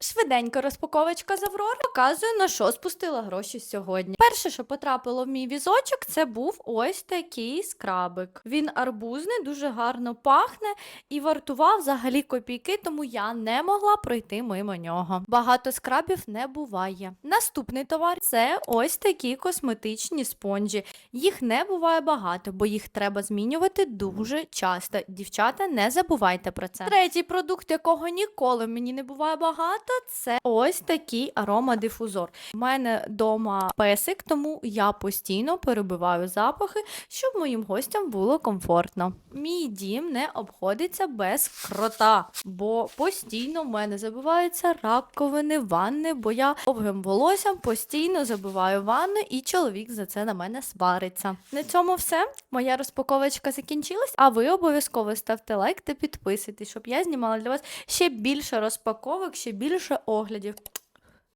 Швиденько розпаковочка з Аврори показує, на що спустила гроші сьогодні. Перше, що потрапило в мій візочок, це був ось такий скрабик. Він арбузний, дуже гарно пахне і вартував взагалі копійки, тому я не могла пройти мимо нього. Багато скрабів не буває. Наступний товар це ось такі косметичні спонжі. Їх не буває багато, бо їх треба змінювати дуже часто. Дівчата, не забувайте про це. Третій продукт, якого ніколи мені не буває багато, це ось такий аромадифузор. У мене вдома песик, тому я постійно перебиваю запахи, щоб моїм гостям було комфортно. Мій дім не обходиться без крота, бо постійно в мене забиваються раковини, ванни, бо я довгим волоссям постійно забиваю ванну, і чоловік за це на мене свариться. На цьому все. Моя розпаковочка закінчилась, а ви обов'язково ставте лайк та підписуйтесь, щоб я знімала для вас ще більше розпаковок, ще більше оглядів.